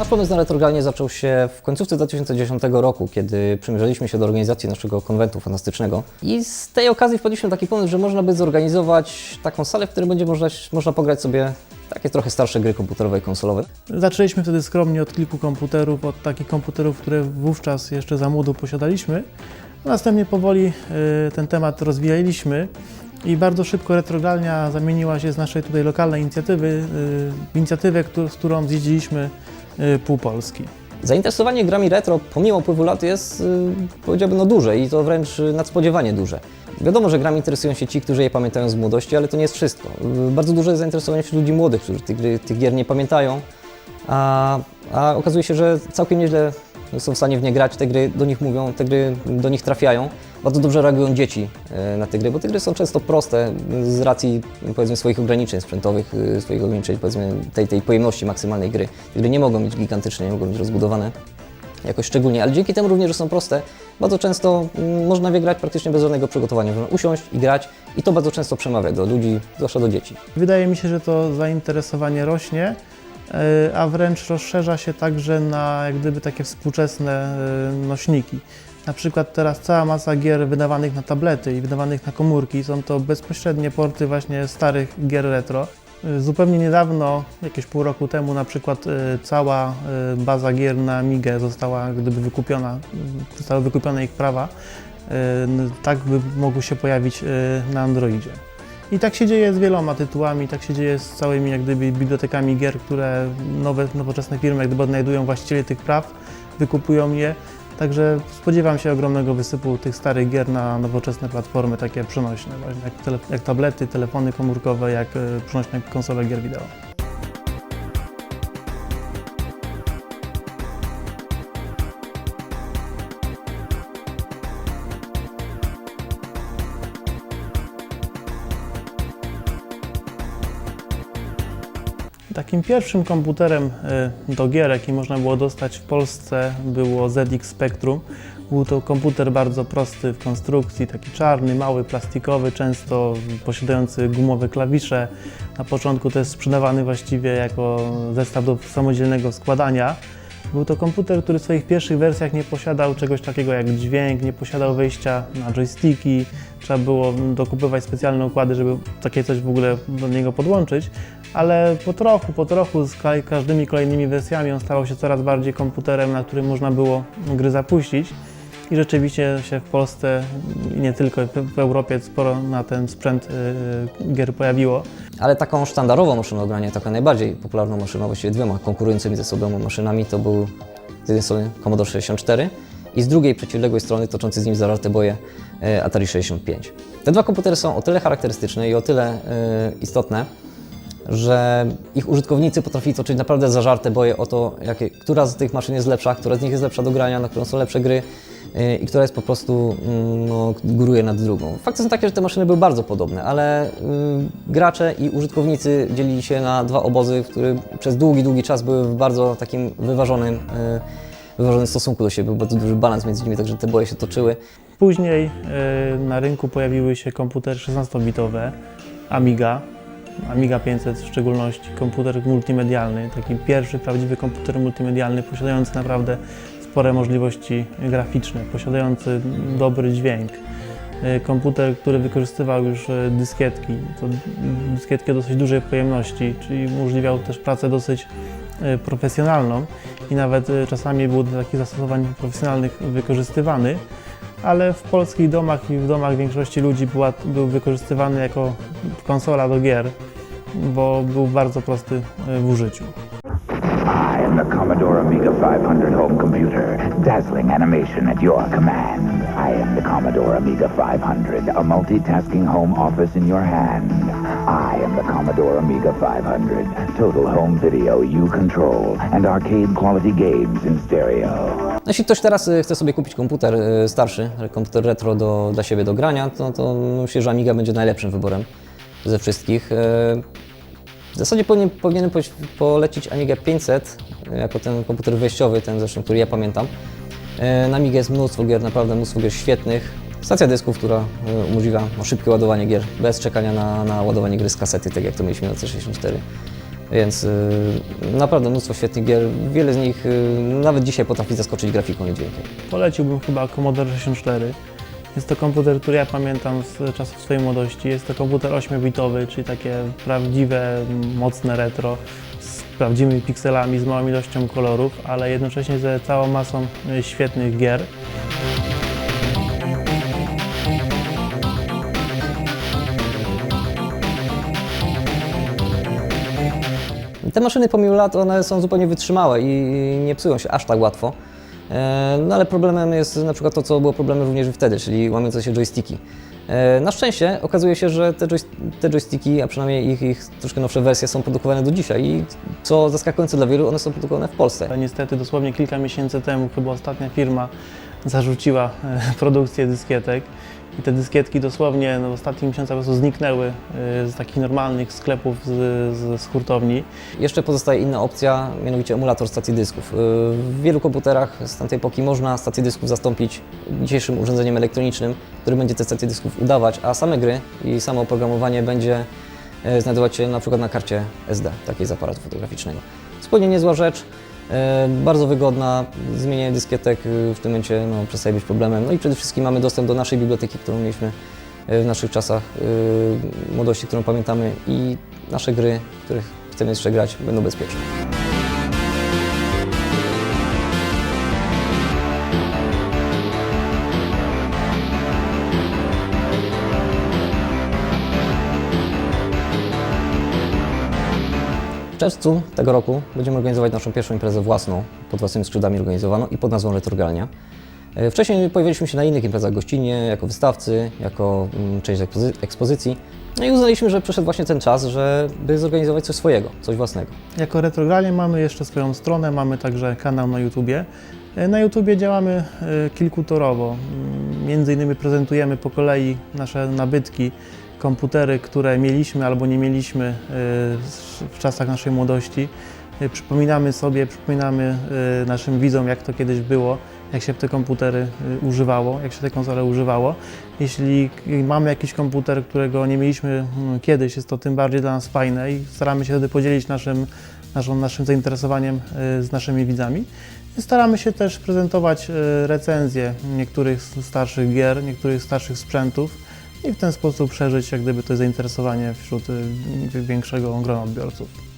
Nasz pomysł na retrogralnie zaczął się w końcówce 2010 roku, kiedy przymierzaliśmy się do organizacji naszego konwentu fantastycznego. I z tej okazji wpadliśmy taki pomysł, że można by zorganizować taką salę, w której będzie można, można pograć sobie takie trochę starsze gry komputerowe i konsolowe. Zaczęliśmy wtedy skromnie od kilku komputerów, od takich komputerów, które wówczas jeszcze za młodu posiadaliśmy. Następnie powoli y, ten temat rozwijaliśmy i bardzo szybko retrogralnia zamieniła się z naszej tutaj lokalnej inicjatywy y, w inicjatywę, z którą zjeździliśmy y, pół Polski. Zainteresowanie grami retro pomimo upływu lat jest, y, powiedziałbym, no duże i to wręcz y, nadspodziewanie duże. Wiadomo, że grami interesują się ci, którzy je pamiętają z młodości, ale to nie jest wszystko. Bardzo duże jest zainteresowanie wśród ludzi młodych, którzy tych, tych gier nie pamiętają, a, a okazuje się, że całkiem nieźle są w stanie w nie grać, te gry do nich mówią, te gry do nich trafiają. Bardzo dobrze reagują dzieci y, na te gry, bo te gry są często proste z racji powiedzmy swoich ograniczeń sprzętowych, y, swoich ograniczeń powiedzmy tej, tej pojemności maksymalnej gry. Te gry nie mogą być gigantyczne, nie mogą być rozbudowane jakoś szczególnie, ale dzięki temu również, że są proste, bardzo często mm, można wygrać praktycznie bez żadnego przygotowania. Można usiąść i grać i to bardzo często przemawia do ludzi, zwłaszcza do dzieci. Wydaje mi się, że to zainteresowanie rośnie, a wręcz rozszerza się także na jak gdyby takie współczesne y, nośniki. Na przykład teraz cała masa gier wydawanych na tablety i wydawanych na komórki są to bezpośrednie porty właśnie starych gier retro. Y, Zupełnie niedawno, jakieś pół roku temu, na przykład cała baza gier na Amigę została gdyby wykupiona, zostały wykupione ich prawa, tak by mogły się pojawić na Androidzie. I tak się dzieje z wieloma tytułami, tak się dzieje z całymi jak gdyby bibliotekami gier, które nowe, nowoczesne firmy jak gdyby odnajdują właścicieli tych praw, wykupują je. Także spodziewam się ogromnego wysypu tych starych gier na nowoczesne platformy, takie przenośne, właśnie jak, tele, jak tablety, telefony komórkowe, jak e, przenośne konsole gier wideo. Takim pierwszym komputerem y, do gier, jaki można było dostać w Polsce, było ZX Spectrum. Był to komputer bardzo prosty w konstrukcji, taki czarny, mały, plastikowy, często posiadający gumowe klawisze. Na początku też sprzedawany właściwie jako zestaw do samodzielnego składania. Był to komputer, który w swoich pierwszych wersjach nie posiadał czegoś takiego jak dźwięk, nie posiadał wejścia na joysticki. Trzeba było dokupywać specjalne układy, żeby takie coś w ogóle do niego podłączyć. Ale po trochu, po trochu z ka- każdymi kolejnymi wersjami on stawał się coraz bardziej komputerem, na którym można było gry zapuścić. I rzeczywiście się w Polsce i nie tylko w Europie sporo na ten sprzęt y, gier pojawiło. Ale taką sztandarową maszyną grania, taką najbardziej popularną maszyną, właściwie dwiema konkurującymi ze sobą maszynami, to był z jednej strony Commodore 64 i z drugiej przeciwległej strony toczący z nim zażarte boje e, Atari 65. Te dwa komputery są o tyle charakterystyczne i o tyle istotne, że ich użytkownicy potrafili toczyć naprawdę zażarte boje o to, jakie, która z tych maszyn jest lepsza, która z nich jest lepsza do grania, na którą są lepsze gry yy, i która jest po prostu, mm, no, góruje nad drugą. Fakty są takie, że te maszyny były bardzo podobne, ale yy, gracze i użytkownicy dzielili się na dwa obozy, w których przez długi, długi czas były w bardzo takim wyważonym, yy, wyważonym stosunku do siebie, był bardzo duży balans między nimi, także te boje się toczyły. Później y, na rynku pojawiły się komputery 16-bitowe, Amiga, Amiga 500 w szczególności, komputer multimedialny, taki pierwszy prawdziwy komputer multimedialny, posiadający naprawdę spore możliwości graficzne, posiadający dobry dźwięk. Y, Komputer, który wykorzystywał już y, dyskietki, to dyskietki o dosyć dużej pojemności, czyli umożliwiał też pracę dosyć y, profesjonalną i nawet czasami był do takich zastosowań profesjonalnych wykorzystywany ale w polskich domach i w domach większości ludzi była, był wykorzystywany jako konsola do gier, bo był bardzo prosty e, w użyciu. I am the Commodore Amiga 500 home computer. Dazzling animation at your command. I am the Commodore Amiga 500, a multitasking home office in your hand. I am the Commodore Amiga 500, total home video you control, and arcade quality games in stereo. No, Jeśli ktoś teraz y, chce sobie kupić komputer y, starszy, komputer retro do, dla siebie do grania, to, to myślę, że Amiga będzie najlepszym wyborem ze wszystkich. Y, W zasadzie powinien, powinienem polecić Amigę 500 y, jako ten komputer wyjściowy, ten zresztą, który ja pamiętam. Na Amigę jest mnóstwo gier, naprawdę mnóstwo gier świetnych. Stacja dysków, która y, umożliwia szybkie ładowanie gier bez czekania na, na ładowanie gry z kasety, tak jak to mieliśmy na C64. Więc y, naprawdę mnóstwo świetnych gier. Wiele z nich y, nawet dzisiaj potrafi zaskoczyć grafiką i dźwiękiem. Poleciłbym chyba Commodore 64. Jest to komputer, który ja pamiętam z czasów swojej młodości. Jest to komputer 8-bitowy, czyli takie prawdziwe, mocne retro, z prawdziwymi pikselami, z małą ilością kolorów, ale jednocześnie z całą masą y, świetnych gier. Te maszyny pomimo lat one są zupełnie wytrzymałe i nie psują się aż tak łatwo. E, No ale problemem jest na przykład to, co było problemem również wtedy, czyli łamiące się joysticki. E, Na szczęście okazuje się, że te, joys- te joysticki, a przynajmniej ich, ich troszkę nowsze wersje są produkowane do dzisiaj i co zaskakujące dla wielu, one są produkowane w Polsce. Niestety dosłownie kilka miesięcy temu chyba ostatnia firma zarzuciła e, produkcję dyskietek i te dyskietki dosłownie no, w ostatnich miesiącach po prostu zniknęły e, z takich normalnych sklepów z, z, z hurtowni. Jeszcze pozostaje inna opcja, mianowicie emulator stacji dysków. Yy, W wielu komputerach z tamtej epoki można stację dysków zastąpić dzisiejszym urządzeniem elektronicznym, który będzie te stacje dysków udawać, a same gry i samo oprogramowanie będzie e, znajdować się na przykład na karcie SD, takiej z aparatu fotograficznego. Zupełnie niezła rzecz, bardzo wygodna, zmienianie dyskietek e, w tym momencie no, przestaje być problemem. No i przede wszystkim mamy dostęp do naszej biblioteki, którą mieliśmy e, w naszych czasach e, młodości, którą pamiętamy i nasze gry, których chcemy jeszcze grać, będą bezpieczne. Czerwcu tego roku będziemy organizować naszą pierwszą imprezę własną, pod własnymi skrzydłami organizowaną i pod nazwą Retrogalnia. E, Wcześniej pojawialiśmy się na innych imprezach gościnnie, jako wystawcy, jako mm, część ekspozy- ekspozycji. No i uznaliśmy, że przyszedł właśnie ten czas, żeby zorganizować coś swojego, coś własnego. Jako Retrogranie mamy jeszcze swoją stronę, mamy także kanał na YouTubie. E, Na YouTubie działamy e, kilkutorowo. Między innymi prezentujemy po kolei nasze nabytki, komputery, które mieliśmy albo nie mieliśmy e, w- czasach naszej młodości. E, Przypominamy sobie, przypominamy e, naszym widzom, jak to kiedyś było, jak się te komputery używało, jak się te konsole używało. Jeśli mamy jakiś komputer, którego nie mieliśmy mm, kiedyś, jest to tym bardziej dla nas fajne i staramy się wtedy podzielić naszym, naszą, naszym zainteresowaniem z naszymi widzami. Staramy się też prezentować recenzje niektórych starszych gier, niektórych starszych sprzętów i w ten sposób szerzyć jak gdyby to zainteresowanie wśród e, większego grona odbiorców.